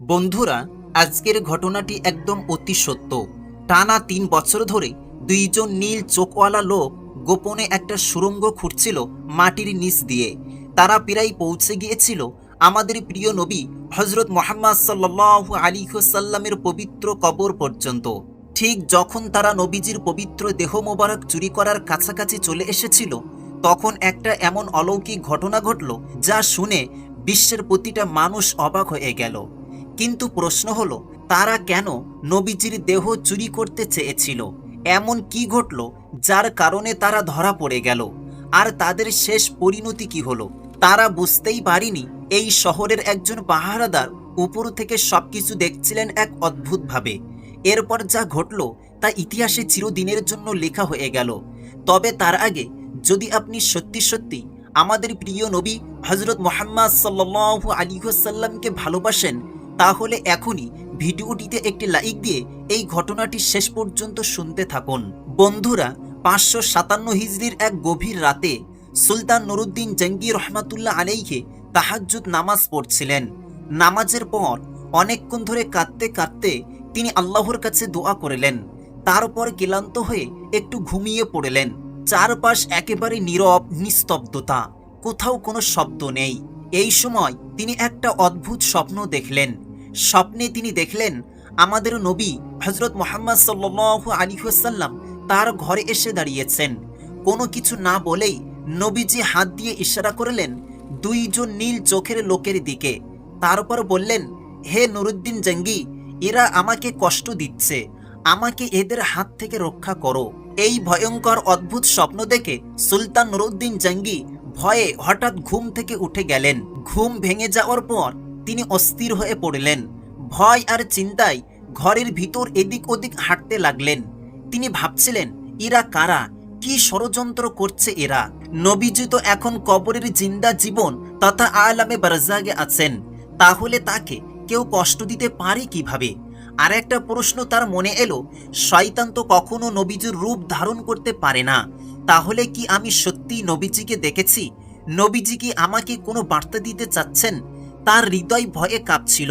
বন্ধুরা, আজকের ঘটনাটি একদম অতি সত্য। টানা তিন বছর ধরে দুইজন নীল চোখওয়ালা লোক গোপনে একটা সুড়ঙ্গ খুঁড়ছিল মাটির নিচ দিয়ে। তারা প্রায় পৌঁছে গিয়েছিল আমাদের প্রিয় নবী হজরত মোহাম্মদ সাল্লাহ আলী সাল্লামের পবিত্র কবর পর্যন্ত। ঠিক যখন তারা নবীজির পবিত্র দেহ মোবারক চুরি করার কাছাকাছি চলে এসেছিল, তখন একটা এমন অলৌকিক ঘটনা ঘটল যা শুনে বিশ্বের প্রতিটা মানুষ অবাক হয়ে গেল। কিন্তু প্রশ্ন হলো, তারা কেন নবীজির দেহ চুরি করতে চেয়েছিল? এমন কি ঘটল যার কারণে তারা ধরা পড়ে গেল? আর তাদের শেষ পরিণতি কি হলো? তারা বুঝতেই পারিনি এই শহরের একজন পাহারাদার উপর থেকে সবকিছু দেখছিলেন এক অদ্ভুতভাবে। এরপর যা ঘটল তা ইতিহাসে চিরদিনের জন্য লেখা হয়ে গেল। তবে তার আগে যদি আপনি সত্যি সত্যি আমাদের প্রিয় নবী হজরত মোহাম্মদ সাল্লাহ আলী সাল্লামকে ভালোবাসেন তাহলে এখনই ভিডিওটিতে একটি লাইক দিয়ে এই ঘটনাটি শেষ পর্যন্ত শুনতে থাকুন। বন্ধুরা, পাঁচশো সাতান্ন হিজড়ির এক গভীর রাতে সুলতান নুরুদ্দিন জঙ্গি রহমাতুল্লাহ আলাইকে তাহাজ্জুদ নামাজ পড়ছিলেন। নামাজের পর অনেকক্ষণ ধরে কাঁদতে কাঁদতে তিনি আল্লাহর কাছে দোয়া করলেন। তারপর ক্লান্ত হয়ে একটু ঘুমিয়ে পড়লেন। চারপাশ একেবারে নীরব, নিস্তব্ধতা, কোথাও কোনো শব্দ নেই। এই সময় তিনি একটা অদ্ভুত স্বপ্ন দেখলেন। স্বপ্নে তিনি দেখলেন আমাদের নবী হজরত মোহাম্মদ সাল্লাহ আলী সাল্লাম তার ঘরে এসে দাঁড়িয়েছেন। কোনো কিছু না বলেই নবীজি হাত দিয়ে ইশারা করলেন দুইজন নীল চোখের লোকের দিকে। তারপর বললেন, হে নুরুদ্দিন জঙ্গি, এরা আমাকে কষ্ট দিচ্ছে। আমাকে এদের হাত থেকে রক্ষা করো। এই ভয়ঙ্কর অদ্ভুত স্বপ্ন দেখে সুলতান নুরুদ্দিন জঙ্গি ভয়ে হঠাৎ ঘুম থেকে উঠে গেলেন। ঘুম ভেঙে যাওয়ার পর তিনি অস্থির হয়ে পড়লেন। ভয় আর চিন্তায় ঘরের ভিতর এদিক ওদিক হাঁটতে লাগলেন। তিনি ভাবছিলেন, এরা কারা? কি ষড়যন্ত্র করছে এরা? নবীজি তো এখন কবরের জিন্দা জীবন তথা আলামে বারজাগে আছেন। তাহলে তাকে কেউ কষ্ট দিতে পারে কীভাবে? আর একটা প্রশ্ন তার মনে এলো, শয়তান তো কখনো নবীজির রূপ ধারণ করতে পারে না। তাহলে কি আমি সত্যি নবীজিকে দেখেছি? নবীজি কি আমাকে কোনো বার্তা দিতে চাচ্ছেন? তার হৃদয় ভয়ে কাঁপছিল।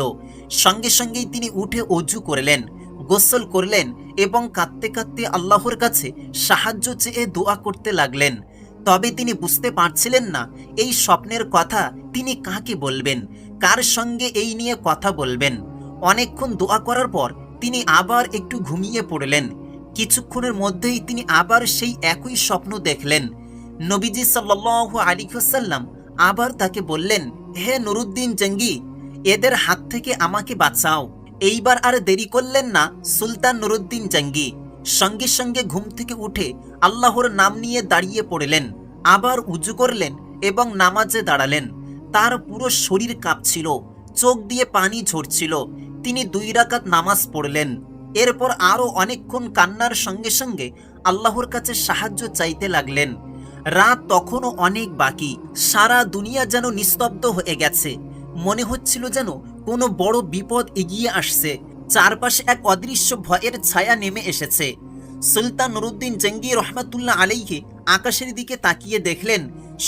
সঙ্গে সঙ্গেই তিনি উঠে অজু করলেন, গোসল করলেন এবং কাঁদতে কাঁদতে আল্লাহর কাছে সাহায্য চেয়ে দোয়া করতে লাগলেন। তবে তিনি বুঝতে পারছিলেন না, এই স্বপ্নের কথা তিনি কাকে বলবেন, কার সঙ্গে এই নিয়ে কথা বলবেন। অনেকক্ষণ দোয়া করার পর তিনি আবার একটু ঘুমিয়ে পড়লেন। কিছুক্ষণের মধ্যেই তিনি আবার সেই একই স্বপ্ন দেখলেন। নবীজি সাল্লাহ আলী আবার তাকে বললেন হে নুরুদ্দিন জঙ্গি, এদের হাত থেকে আমাকে বাঁচাও। এইবার আর দেরি করলেন না, সুলতান নুরুদ্দিন জঙ্গি। সঙ্গে সঙ্গে ঘুম থেকে উঠে আল্লাহর নাম নিয়ে দাঁড়িয়ে পড়লেন, আবার উজু করলেন এবং নামাজে দাঁড়ালেন। তার পুরো শরীর কাঁপছিল, চোখ দিয়ে পানি ঝরছিল, তিনি দুই রাকাত নামাজ পড়লেন। এরপর আরও অনেকক্ষণ কান্নার সঙ্গে সঙ্গে আল্লাহর কাছে সাহায্য চাইতে লাগলেন। রাত তখনও অনেক বাকি। সারা দুনিয়া যেন নিস্তব্ধ হয়ে গেছে। মনে হচ্ছিল যেন কোনো বড় বিপদ এগিয়ে আসছে। চারপাশে এক অদৃশ্য ভয়ের ছায়া নেমে এসেছে। সুলতান নুরুদ্দিন জঙ্গি রহমাতুল্লাহ আলাইকে আকাশের দিকে তাকিয়ে দেখলেন,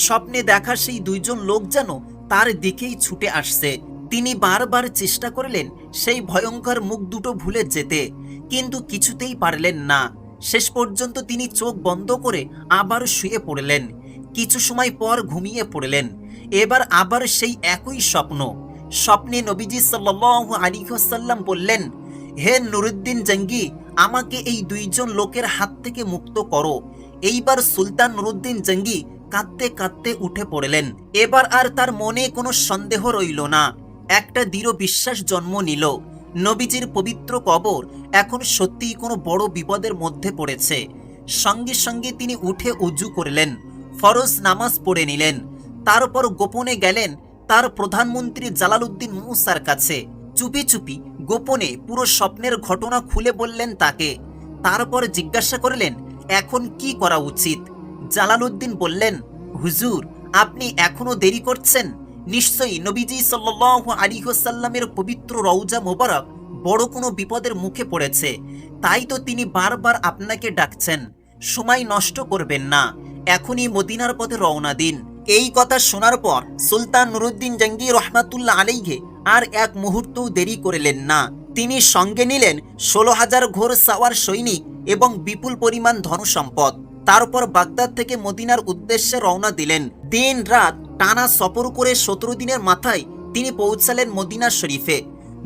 স্বপ্নে দেখা সেই দুইজন লোক যেন তার দিকেই ছুটে আসছে। তিনি বারবার চেষ্টা করলেন সেই ভয়ঙ্কর মুখ দুটো ভুলে যেতে, কিন্তু কিছুতেই পারলেন না। শেষ পর্যন্ত তিনি চোখ বন্ধ করে আবার শুয়ে পড়লেন। কিছু সময় পর ঘুমিয়ে পড়লেন। এবার আবার সেই একই স্বপ্ন। স্বপ্নে নবীজি সাল্লাহ আলী সাল্লাম বললেন, হে নুরুদ্দিন জঙ্গি, আমাকে এই দুইজন লোকের হাত থেকে মুক্ত করো। এইবার সুলতান নুরুদ্দিন জঙ্গি কাঁদতে কাঁদতে উঠে পড়লেন। এবার আর তার মনে কোনো সন্দেহ রইল না। একটা দৃঢ় বিশ্বাস জন্ম নিল। নবীজির পবিত্র কবর এখন সত্যিই কোনো বড় বিপদের মধ্যে পড়েছে। সঙ্গে সঙ্গে তিনি উঠে উজু করলেন, ফরজ নামাজ পড়ে নিলেন তারপর গোপনে গেলেন তার প্রধানমন্ত্রী জালালউদ্দিন মুসার কাছে। চুপি চুপি গোপনে পুরো স্বপ্নের ঘটনা খুলে বললেন তাকে। তারপর জিজ্ঞাসা করলেন, এখন কি করা উচিত? জালালউদ্দিন বললেন, হুজুর, আপনি এখনও দেরি করছেন? নিশ্চয়ই নবীজি সাল্লাহ আলী সাল্লামের পবিত্র রৌজা মোবারক বড় কোনো বিপদের মুখে পড়েছে। তাই তো তিনি বারবার আপনাকে ডাকছেন। সময় নষ্ট করবেন না। এখনই মদিনার পথে রওনা দিন। এই কথা শোনার পর সুলতান নুরুদ্দিন জাঙ্গির রহমাতুল্লাহ আলাইহে আর এক মুহূর্তও দেরি করলেন না। তিনি সঙ্গে নিলেন ষোলো হাজার ঘোর সাওয়ার সৈনিক এবং বিপুল পরিমাণ ধনসম্পদ। তারপর বাগদাদ থেকে মদিনার উদ্দেশ্যে রওনা দিলেন। দিন রাত টানা সফর করে সতেরো দিনের মাথায় তিনি পৌঁছালেন মদিনা শরীফে।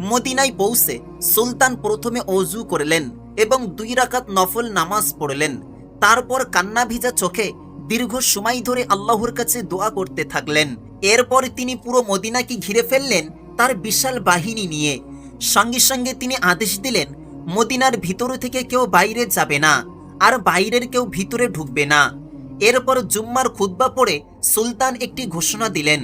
মদিনায় পৌঁছে সুলতান প্রথমে অজু করলেন এবং দুই রাকাত নফল নামাজ পড়লেন। তারপর কান্না ভিজা চোখে দীর্ঘ সময় ধরে আল্লাহর কাছে দোয়া করতে থাকলেন। এরপর তিনি পুরো মদিনাকে ঘিরে ফেললেন তার বিশাল বাহিনী নিয়ে। সঙ্গে সঙ্গে তিনি আদেশ দিলেন, মদিনার ভিতর থেকে কেউ বাইরে যাবে না, আর বাইরের কেউ ভিতরে ঢুকবে না। এরপর জুম্মার খুতবা পড়ে সুলতান একটি ঘোষণা দিলেন,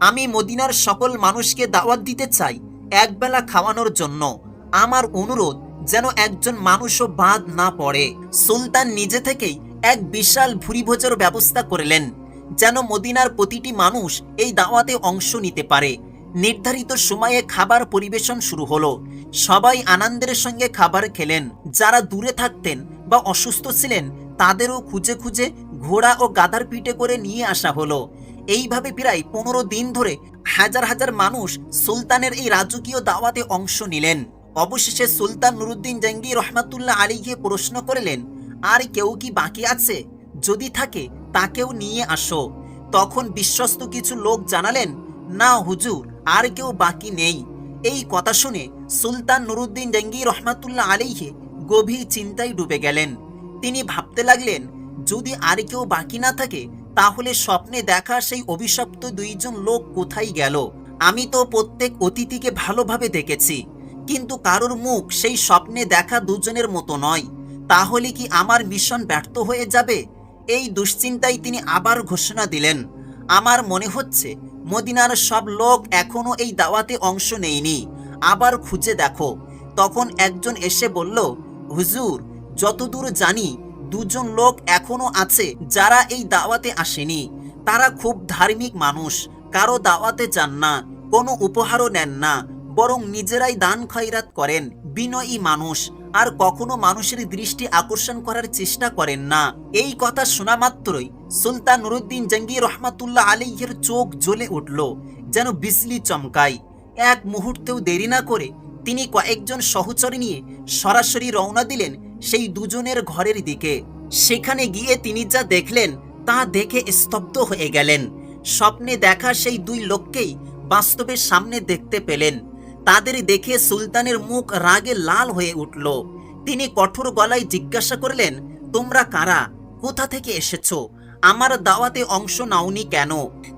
আমি মদিনার সকল মানুষকে দাওয়াত দিতে চাই একবেলা খাওয়ানোর জন্য। আমার অনুরোধ যেন একজন মানুষও বাদ না পড়ে। সুলতান নিজে থেকেই এক বিশাল ভুরিভোজের ব্যবস্থা করলেন, যেন মদিনার প্রতিটি মানুষ এই দাওয়াতে অংশ নিতে পারে। নির্ধারিত সময়ে খাবার পরিবেশন শুরু হলো। সবাই আনন্দের সঙ্গে খাবার খেলেন। যারা দূরে থাকতেন বা অসুস্থ ছিলেন, তাদেরও খুঁজে খুঁজে ঘোড়া ও গাদার পিঠে করে নিয়ে আসা হলো। এইভাবে প্রায় পনেরো দিন ধরে হাজার হাজার মানুষ সুলতানের এই রাজকীয় দাওয়াতে অংশ নিলেন। অবশেষে সুলতান নুরুদ্দিন জাঙ্গি রহমাতুল্লাহ আলীকে প্রশ্ন করলেন, আর কেউ কি বাকি আছে? যদি থাকে, তাকেও নিয়ে আসো। তখন বিশ্বস্ত কিছু লোক জানালেন, না হুজুর, আর কেউ বাকি নেই। এই কথা শুনে সুলতান নুরুদ্দিন জাঙ্গি রহমাতুল্লাহ আলীহে গভীর চিন্তায় ডুবে গেলেন। তিনি ভাবতে লাগলেন যদি আর কেউ বাকি না থাকে, তাহলে স্বপ্নে দেখা সেই অভিশপ্ত দুইজন লোক কোথায় গেল? আমি তো প্রত্যেক অতিথিকে ভালোভাবে দেখেছি। কিন্তু কারোর মুখ সেই স্বপ্নে দেখা দুজনের মতো নয়। তাহলে কি আমার মিশন ব্যর্থ হয়ে যাবে? এই দুশ্চিন্তায় তিনি আবার ঘোষণা দিলেন। আমার মনে হচ্ছে, মদিনার সব লোক এখনও এই দাওয়াতে অংশ নেয়নি। আবার খুঁজে দেখো। তখন একজন এসে বলল, হুজুর, যতদূর জানি দুজন লোক এখনও আছে যারা এই দাওয়াতে আসেনি। তারা খুব ধার্মিক মানুষ, কারও দাওয়াতে যান না, কোনো উপহারও নেন না, বরং নিজেরাই দান খয়রাত করেন, বিনয়ী মানুষ, আর কখনো মানুষের দৃষ্টি আকর্ষণ করার চেষ্টা করেন না। এই কথা শোনা মাত্রই সুলতান নুরুদ্দিন জঙ্গি রহমাতুল্লাহ আলীহের চোখ জ্বলে উঠল, যেন বিজলি চমকায়। এক মুহূর্তেও দেরি না করে তিনি কয়েকজন সহচর নিয়ে সরাসরি রওনা দিলেন সেই দুজনের ঘরের দিকে। সেখানে গিয়ে তিনি যা দেখলেন, তা দেখে স্তব্ধ হয়ে গেলেন। স্বপ্নে দেখা সেই দুই লোককেই বাস্তবের সামনে দেখতে পেলেন। তাদের দেখে সুলতানের মুখ রাগে লাল হয়ে উঠল। তিনি কঠোর গলায় জিজ্ঞাসা করলেন, তোমরা কারা? কোথা থেকে এসেছ? আমার দাওয়াতে অংশ নাওনি কেন?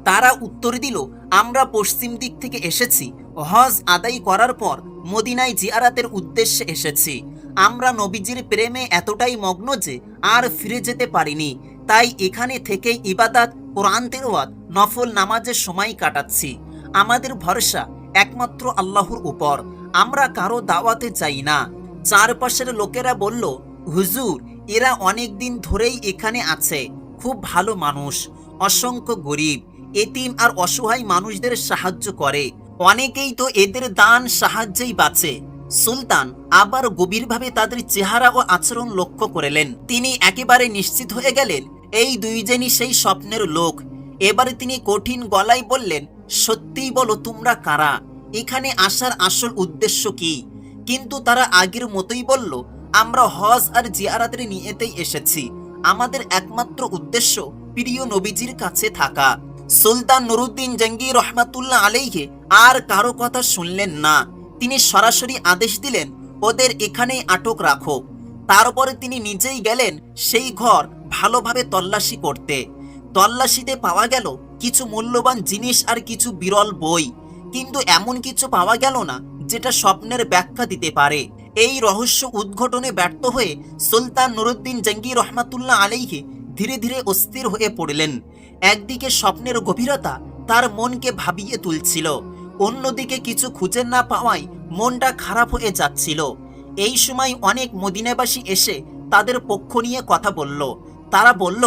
তারা উত্তর দিল, আমরা পশ্চিম দিক থেকে এসেছি। হজ আদায় করার পর মদিনায় জিয়ারাতের উদ্দেশ্যে এসেছি। আমরা নবীজির প্রেমে এতটাই মগ্ন যে আর ফিরে যেতে পারিনি। তাই এখানে থেকেই ইবাদাত, কোরআন তেরোয়াত নফল নামাজের সময় কাটাচ্ছি। আমাদের ভরসা একমাত্র আল্লাহর উপর। আমরা কারও দাওয়াতে চাই না। চারপাশের লোকেরা বলল, হুজুর, এরা অনেক দিন ধরেই এখানে আছে। খুব ভালো মানুষ, অসংখ্য গরিব, এতিম আর অসহায় মানুষদের সাহায্য করে। অনেকেই তো এদের দান সাহায্যেই বাঁচে। সুলতান আবার গভীরভাবে তাদের চেহারা ও আচরণ লক্ষ্য করলেন। তিনি একেবারে নিশ্চিত হয়ে গেলেন, এই দুইজনই সেই স্বপ্নের লোক। এবারে তিনি কঠিন গলায় বললেন, সত্যিই বলো, তোমরা কারা? এখানে আসার আসল উদ্দেশ্য কি? কিন্তু তারা আগের মতোই বলল, আমরা হজ আর জিয়ারাতের নিয়েতেই এসেছি। আমাদের একমাত্র উদ্দেশ্য প্রিয় নবীজির কাছে থাকা। সুলতান নুরুদ্দিন জঙ্গি রহমাতুল্লাহ আলাইহে আর কারও কথা শুনলেন না। তিনি সরাসরি আদেশ দিলেন, ওদের এখানেই আটক রাখো। তারপরে তিনি নিজেই গেলেন সেই ঘর ভালোভাবে তল্লাশি করতে। তল্লাশিতে পাওয়া গেল কিছু মূল্যবান জিনিস আর কিছু বিরল বই, কিন্তু এমন কিছু পাওয়া গেল না যেটা স্বপ্নের ব্যাখ্যা দিতে পারে। এই রহস্য উদ্ঘটনে ব্যর্থ হয়ে সুলতান নুরুদ্দিন জঙ্গি রহমাতুল্লাহ আলাইহে ধীরে ধীরে অস্থির হয়ে পড়লেন। একদিকে স্বপ্নের গভীরতা তার মনকে ভাবিয়ে তুলছিল অন্যদিকে কিছু খুঁজে না পাওয়ায় মনটা খারাপ হয়ে যাচ্ছিল। এই সময় অনেক মদিনাবাসী এসে তাদের পক্ষ নিয়ে কথা বলল। তারা বলল,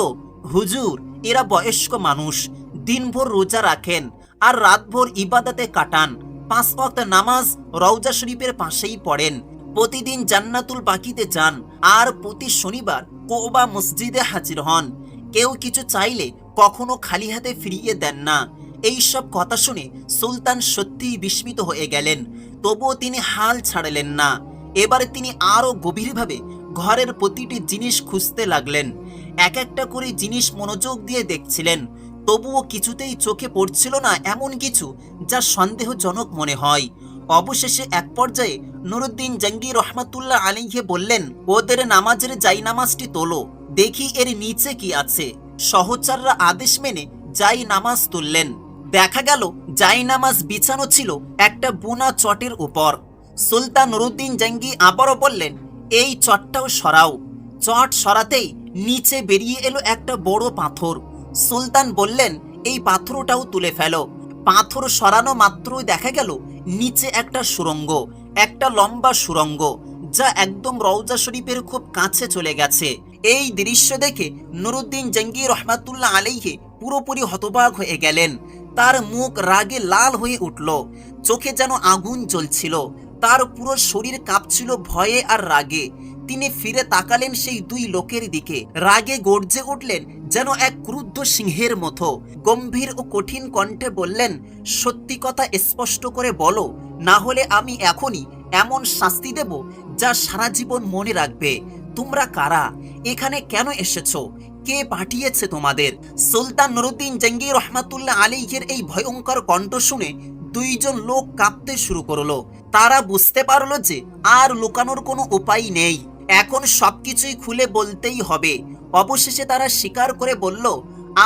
হুজুর, এরা বয়স্ক মানুষ। দিনভর রোজা রাখেন আর রাতভর ইবাদতে কাটান। পাঁচ ওয়াক্ত নামাজ রওজা শরীফের পাশেই পড়েন। প্রতিদিন জান্নাতুল বাকিতে যান আর প্রতি শনিবার কোবা মসজিদে হাজির হন। কেউ কিছু চাইলে কখনো খালি হাতে ফিরিয়ে দেন না। এই সব কথা শুনে সুলতান সত্যিই বিস্মিত হয়ে গেলেন। তবুও তিনি হাল ছাড়লেন না। এবারে তিনি আরও গভীরভাবে ঘরের প্রতিটি জিনিস খুঁজতে লাগলেন। এক একটা করে জিনিস মনোযোগ দিয়ে দেখছিলেন। তবুও কিছুতেই চোখে পড়ছিল না এমন কিছু যা সন্দেহজনক মনে হয়। অবশেষে এক পর্যায়ে নুরুদ্দিন জঙ্গি রহমাতুল্লাহ আলীকে বললেন, ওদের নামাজের জাই নামাজটি তোলো, দেখি এর নিচে কি আছে। সহচাররা আদেশ মেনে জাই নামাজ তুললেন। দেখা গেল জাই নামাজ বিছানো ছিল একটা বুনা চটের উপর। সুলতান নুরুদ্দিন জঙ্গি আবারও বললেন, এই চটটাও সরাও। চট সরাতেই নিচে বেরিয়ে এলো একটা বড় পাথর। সুলতান বললেন, এই পাথরটাও তুলে ফেলো। পাথর সরানো মাত্রই দেখা গেল নিচে একটা সুরঙ্গ, একটা লম্বা সুরঙ্গ, যা একদম রওজা শরীফের খুব কাছে চলে গেছে। এই দৃশ্য দেখে নুরুদ্দিন জঙ্গি রহমাতুল্লাহ আলাইহে পুরোপুরি হতবাক হয়ে গেলেন। তার মুখ রাগে লাল হয়ে উঠল। চোখে যেন আগুন জ্বলছিল। তার পুরো শরীর কাঁপছিল ভয়ে আর রাগে। তিনি ফিরে তাকালেন সেই দুই লোকের দিকে। রাগে গর্জে উঠলেন যেন এক ক্রুদ্ধ সিংহের মতো। গম্ভীর ও কঠিন কণ্ঠে বললেন, সত্যি কথা স্পষ্ট করে বলো, না হলে আমি এখনই এমন শাস্তি দেব যা সারা জীবন মনে রাখবে। তোমরা কারা? এখানে কেন এসেছ? কে পাঠিয়েছে তোমাদের? সুলতান নুরুদ্দিন জঙ্গি রহমাতুল্লাহ আলীকের এই ভয়ঙ্কর কণ্ঠ শুনে দুইজন লোক কাঁপতে শুরু করল। তারা বুঝতে পারল যে আর লুকানোর কোনো উপায় নেই। এখন সবকিছুই খুলে বলতেই হবে। অবশেষে তারা স্বীকার করে বলল,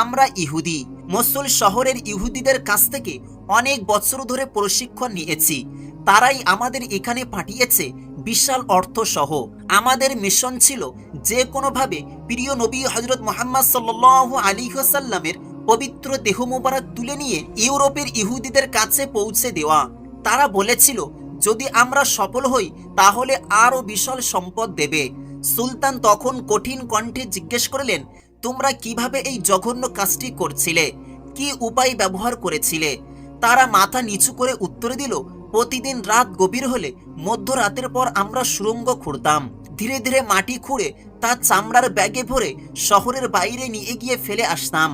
আমরা ইহুদি। মসুল শহরের ইহুদিদের কাছ থেকে অনেক বছর ধরে প্রশিক্ষণ নিয়েছি। তারাই আমাদের এখানে পাঠিয়েছে বিশাল অর্থ সহ আমাদের মিশন ছিল যে কোনোভাবে প্রিয় নবী হজরত মোহাম্মদ সাল্লাহ আলী সাল্লামের পবিত্র দেহ মোবারক তুলে নিয়ে ইউরোপের ইহুদিদের কাছে পৌঁছে দেওয়া। তারা বলেছিল, যদি আমরা সফল হই, তাহলে আরও বিশাল সম্পদ দেবে। সুলতান তখন কঠিন কণ্ঠে জিজ্ঞেস করলেন, তোমরা কীভাবে এই জঘন্য কাজটি করছিলে? কি উপায় ব্যবহার করেছিলে? তারা মাথা নিচু করে উত্তর দিল প্রতিদিন রাত গভীর হলে মধ্যরাতের পর আমরা সুরঙ্গ খুঁড়তাম। ধীরে ধীরে মাটি খুঁড়ে তা চামড়ার ব্যাগে ভরে শহরের বাইরে নিয়ে গিয়ে ফেলে আসতাম।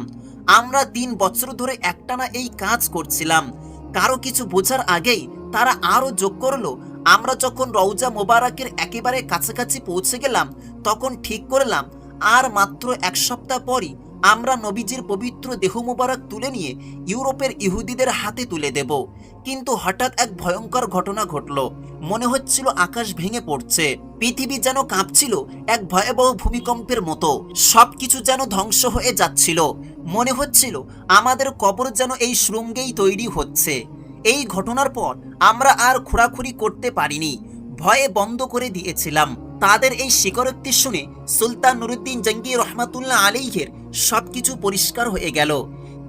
আমরা তিন বছর ধরে একটানা এই কাজ করছিলাম। কারও কিছু বোঝার আগেই তারা আরও যোগ করল, আমরা যখন রৌজা মোবারকের একেবারে কাছাকাছি পৌঁছে গেলাম, তখন ঠিক করলাম, আর মাত্র এক সপ্তাহ পরই আমরা নবীজির পবিত্র দেহ মোবারক তুলে নিয়ে ইউরোপের ইহুদিদের হাতে তুলে দেব। কিন্তু হঠাৎ এক ভয়ঙ্কর ঘটনা ঘটল। মনে হচ্ছিল আকাশ ভেঙে পড়ছে। পৃথিবী যেন কাঁপছিল এক ভয়াবহ ভূমিকম্পের মতো। সবকিছু যেন ধ্বংস হয়ে যাচ্ছিল। মনে হচ্ছিল আমাদের কবর যেন এই শৃঙ্গেই তৈরি হচ্ছে। এই ঘটনার পর আমরা আর খোরাখুরি করতে পারিনি। ভয়ে বন্ধ করে দিয়েছিলাম। তাদের এই স্বীকারোক্তি শুনে সুলতান নুরুদ্দিন জঙ্গি রহমাতুল্লাহ আলীহের সবকিছু পরিষ্কার হয়ে গেল।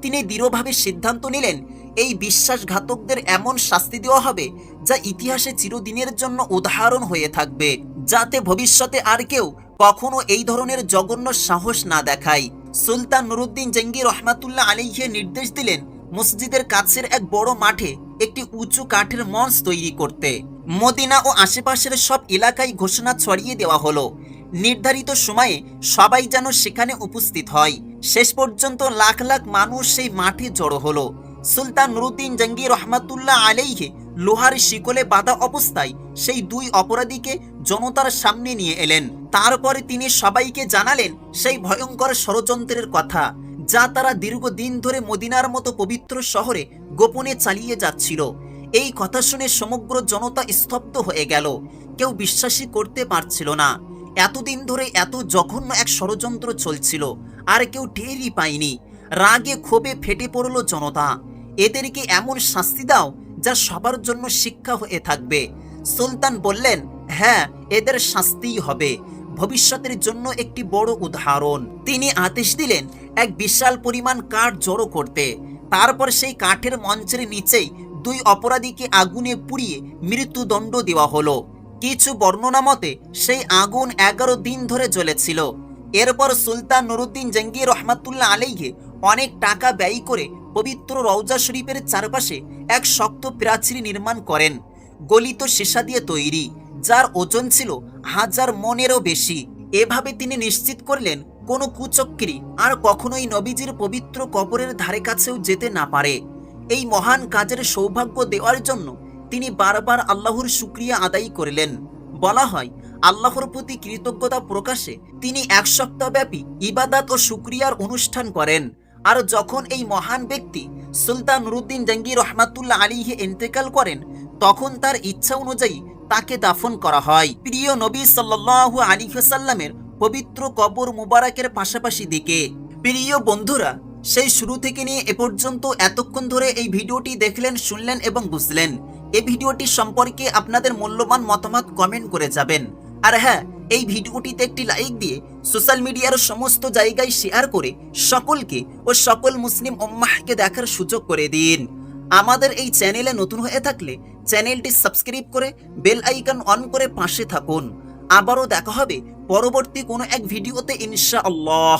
তিনি দৃঢ়ভাবে সিদ্ধান্ত নিলেন, এই বিশ্বাসঘাতকদের এমন শাস্তি দেওয়া হবে যা ইতিহাসে চিরদিনের জন্য উদাহরণ হয়ে থাকবে, যাতে ভবিষ্যতে আর কেউ কখনো এই ধরনের জঘন্য সাহস না দেখায়। সুলতান নুরুদ্দিন জঙ্গি রহমাতুল্লাহ আলীহে নির্দেশ দিলেন, মসজিদের কাছের এক বড় মাঠে একটি উঁচু কাঠের মঞ্চ তৈরি করতে। মদিনা ও আশেপাশের সব এলাকায় ঘোষণা ছড়িয়ে দেওয়া হলো। নির্ধারিত সময়ে সবাই যেন সেখানে উপস্থিত হয়। শেষ পর্যন্ত লাখ লাখ মানুষ সেই মাঠে জড়ো হলো। সুলতান নুরুদ্দিন জঙ্গি রহমাতুল্লাহ আলাইহে লোহার শিকলে বাঁধা অবস্থায় সেই দুই অপরাধীকে জনতার সামনে নিয়ে এলেন। তারপরে তিনি সবাইকে জানালেন সেই ভয়ঙ্কর ষড়যন্ত্রের কথা, যা তারা দীর্ঘদিন ধরে মদিনার মতো পবিত্র শহরে গোপনে চালিয়ে যাচ্ছিল। এই কথা শুনে সমগ্র জনতা স্তব্ধ হয়ে গেল। কেউ বিশ্বাসই করতে পারছিল না। এতদিন ধরে এত জঘন্য এক ষড়যন্ত্র চলছিল, আর কেউ টেরই পায়নি। রাগে ক্ষোভে ফেটে পড়ল জনতা। এদেরকে এমন শাস্তি দাও যা সবার জন্য শিক্ষা হয়ে থাকবে। সুলতান বললেন হ্যাঁ এদের শাস্তিই হবে। ভবিষ্যতের জন্য একটি বড় উদাহরণ। তিনি আদেশ দিলেন, এক বিশাল পরিমাণ কাঠ জড়ো করতে। তারপর সেই কাঠের মঞ্চের নিচেই দুই অপরাধীকে আগুনে পুড়িয়ে মৃত্যুদণ্ড দেওয়া হলো। কিছু বর্ণনা মতে, সেই আগুন এগারো দিন ধরে জ্বলেছিল। এরপর সুলতান নুরুদ্দিন জঙ্গি রহমাতুল্লাহ আলাইকে অনেক টাকা ব্যয় করে পবিত্র রওজা শরীফের চারপাশে এক শক্ত প্রাচীর নির্মাণ করেন। গলিত সীসা দিয়ে তৈরি, যার ওজন ছিল হাজার মনেরও বেশি। এভাবে তিনি নিশ্চিত করলেন, কোনো কুচক্রী আর কখনোই নবীজির পবিত্র কবরের ধারে কাছেও যেতে না পারে। এই মহান কাজের সৌভাগ্য দেওয়ার জন্য তিনি বারবার আল্লাহর শুক্রিয়া আদায় করলেন। বলা হয়, আল্লাহর প্রতি কৃতজ্ঞতা প্রকাশে তিনি এক সপ্তাহব্যাপী ইবাদাত ও শুক্রিয়ার অনুষ্ঠান করেন। আর যখন এই মহান ব্যক্তি সুলতান নুরুদ্দিন জঙ্গি রহমাতুল্লাহ আলীহে ইন্তেকাল করেন, তখন তার ইচ্ছা অনুযায়ী তাকে দাফন করা হয়। প্রিয় নবী সাল্লাল্লাহু আলাইহি সাল্লামের পবিত্র কবর মুবারকের পাশাপাশি দিকে। প্রিয় বন্ধুরা সেই শুরু থেকে নিয়ে এ পর্যন্ত এতক্ষণ ধরে এই ভিডিওটি দেখলেন, শুনলেন এবং বুঝলেন। এই ভিডিওটি সম্পর্কে আপনাদের মূল্যবান মতামত কমেন্ট করে যাবেন। আর হ্যাঁ এই ভিডিওটিতে একটি লাইক দিয়ে সোশ্যাল মিডিয়ার সমস্ত জায়গায় শেয়ার করে সকলকে ও সকল মুসলিম উম্মাহকে দেখার সুযোগ করে দিন। আমাদের এই চ্যানেলে নতুন হয়ে থাকলে চ্যানেলটি সাবস্ক্রাইব করে বেল আইকন অন করে পাশে থাকুন। আবারও দেখা হবে পরবর্তী কোনো এক ভিডিওতে ইনশা আল্লাহ